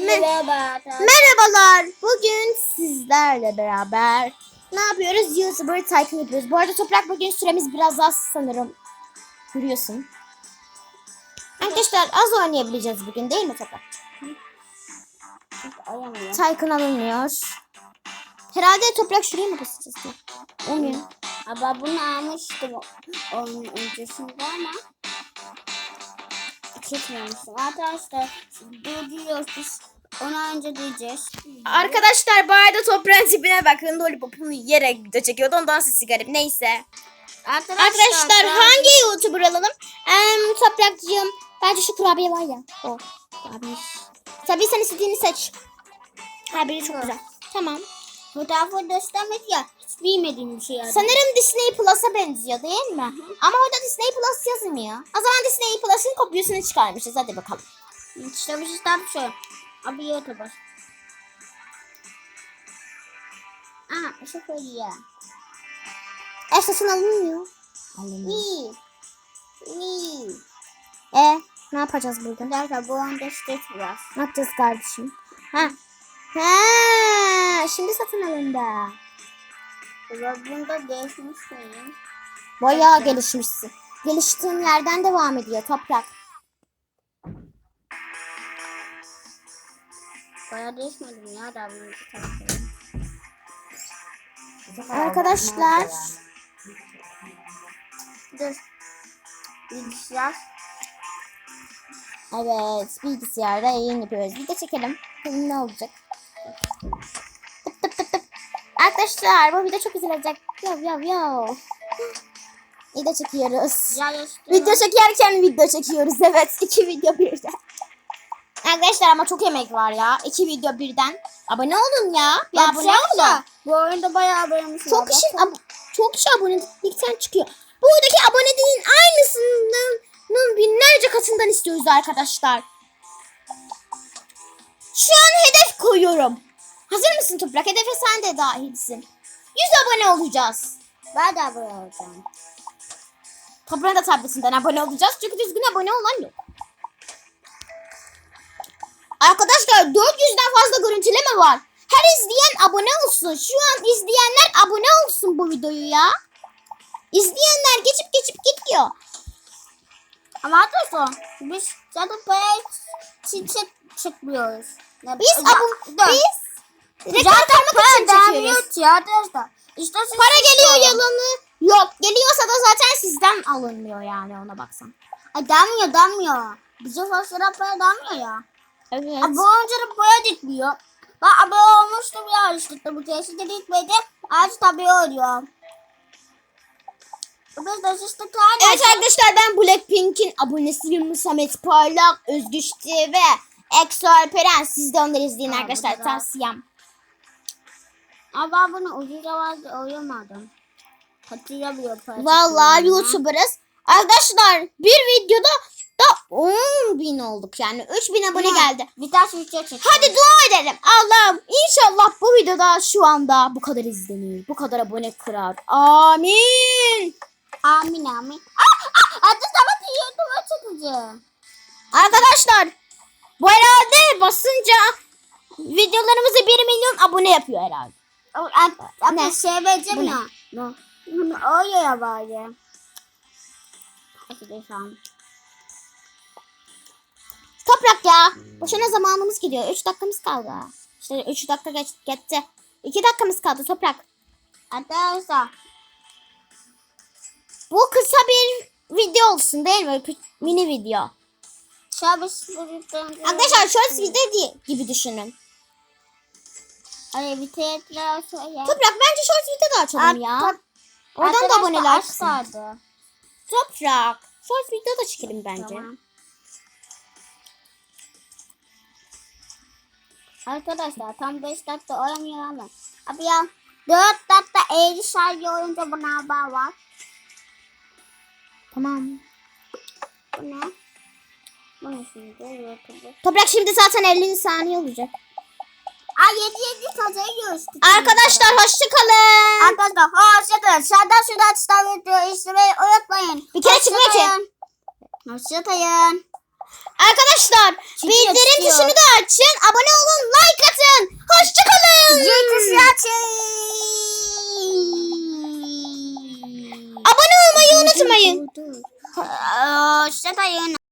Merhaba. Merhabalar. Bugün sizlerle beraber ne yapıyoruz? YouTuber Tycoon yapıyoruz. Bu arada Toprak bugün süremiz biraz az sanırım. Görüyorsun. Arkadaşlar az oynayabileceğiz bugün değil mi Toprak? Tycoon alınmıyor. Herhalde Toprak şuraya mı basacağız? Olmuyor. Ama bunu almıştım onun öncesinde ama çekmemiştim. Arkadaşlar duyuyoruz biz. Onu önce duyacağız. Arkadaşlar bu arada Toprak'ın tipine bakın. Lollipop'unu yiyerek video çekiyordu. Ondan sesi garip. Neyse. Arkadaşlar, Arkadaşlar hangi YouTuber alalım? Em, Toprakcığım. Bence şu kurabiye var ya. O. Kurabiye. Tabii sen istediğini seç. Her biri çok güzel. Tamam. fotoğrafı göstermek ya hiç bilmediğim bir şey yani. Sanırım Disney Plus'a benziyor değil mi? Ama orada Disney Plus yazmıyor. O zaman Disney Plus'ın kopyasını çıkarmışız. Hadi bakalım. İşte bir şey tam şey. Abi YouTuber. Aha şey koyuyor. Eştasın alınmıyor. Alınmıyor. İyi. İyi. E ne yapacağız burada? Arkadaşlar bu anda stres biraz. Ne yapacağız kardeşim? Ha. Ha, şimdi satın alındı. Bunda değişmiş miyim? Bayağı Evet. gelişmişsin. Geliştiğin yerden devam ediyor toprak. Bayağı değişmedim ya da bunu tarafı. Arkadaşlar Dur. Bilgisayar. evet bilgisayarda yayın yapıyoruz. Bir de çekelim. Bakalım ne olacak. Arkadaşlar bu video çok güzel olacak. Yo yo yo. Video çekiyoruz. Video çekerken video çekiyoruz. Evet iki video birden. Arkadaşlar ama çok emek var ya. İki video birden. Abone olun ya. Bir abone Baksanıza, olun. Bu oyunda bayağı abonemiz var. Çok kişi, ab- çok kişi abonelikten çıkıyor. Buradaki aboneliğin aynısının binlerce katından istiyoruz arkadaşlar. Şu an hedef koyuyorum. Hazır mısın Toprak? Hedefe sen de dahilsin. 100 abone olacağız. Ben de abone olacağım. Toprak'ın da tabletinden abone olacağız. Çünkü düzgün abone olan yok. Arkadaşlar 400'den fazla görüntüleme var. Her izleyen abone olsun. Şu an izleyenler abone olsun bu videoyu ya. İzleyenler geçip geçip gidiyor. Ama arkadaşlar biz zaten bayağı çiçek çıkmıyoruz. Ya, Biz abone biz Zaten para gelmiyor ki arkadaşlar. İşte Para geliyor sorun. yalanı yok. Geliyorsa da zaten sizden alınmıyor yani ona baksan. Ay damlıyor damlıyor. Bize fazla para damlıyor ya. Evet. Abi bu oyuncu para gitmiyor. Ben abone olmuştum ya işte bu tesiste gitmedi. Aç tabii oluyor. Evet arkadaşlar ben Blackpink'in abonesiyim Samet Parlak, Özgüç TV, Exo Alperen. Siz de onları izleyin Aa, arkadaşlar tavsiyem. Ama ben bunu uzun zamandır oynamadım. Hatırlamıyorum para Vallahi. YouTuber'ız. Arkadaşlar bir videoda da 10 bin olduk yani 3 bin abone geldi. Bir tane video çektim. Hadi dua edelim. Allah'ım inşallah bu videoda şu anda bu kadar izlenir. Bu kadar abone kırar. Amin. Amin amin. Ah, ah, adı sana o çekeceğim. Arkadaşlar bu herhalde basınca videolarımızı 1 milyon abone yapıyor herhalde. Abi Ne? şey ya. Bunu öyle ya bari. Hadi de şu an. Toprak ya. Boşuna zamanımız gidiyor. 3 dakikamız kaldı. İşte 3 dakika geç, geçti. 2 dakikamız kaldı Toprak. Arkadaşlar. Bu kısa bir video olsun değil mi? Mini video. Arkadaşlar shorts video gibi düşünün. Ay teyitler şöyle. Toprak bence shorts video da açalım ya. Oradan da aboneler çıksın. Toprak. Shorts video da çekelim bence. Tamam. Arkadaşlar tam 5 dakika oynamıyor ama. Abi ya 4 dakika 50 saniye oyunca buna haber var. Tamam. Bu ne? Bu ne şimdi? Toprak şimdi zaten 50 saniye olacak. Ay yedi yedi tadayı görüştük. Arkadaşlar hoşça kalın. Arkadaşlar hoşça kalın. Şuradan şuradan çıkan video izlemeyi unutmayın. Bir kere çıkmayın. Hoşça. Hoşça kalın. Arkadaşlar bildirim tuşunu da açın. Abone olun. Like atın. Hoşça kalın. Zil tuşunu açın. Abone olmayı unutmayın. Hoşça kalın.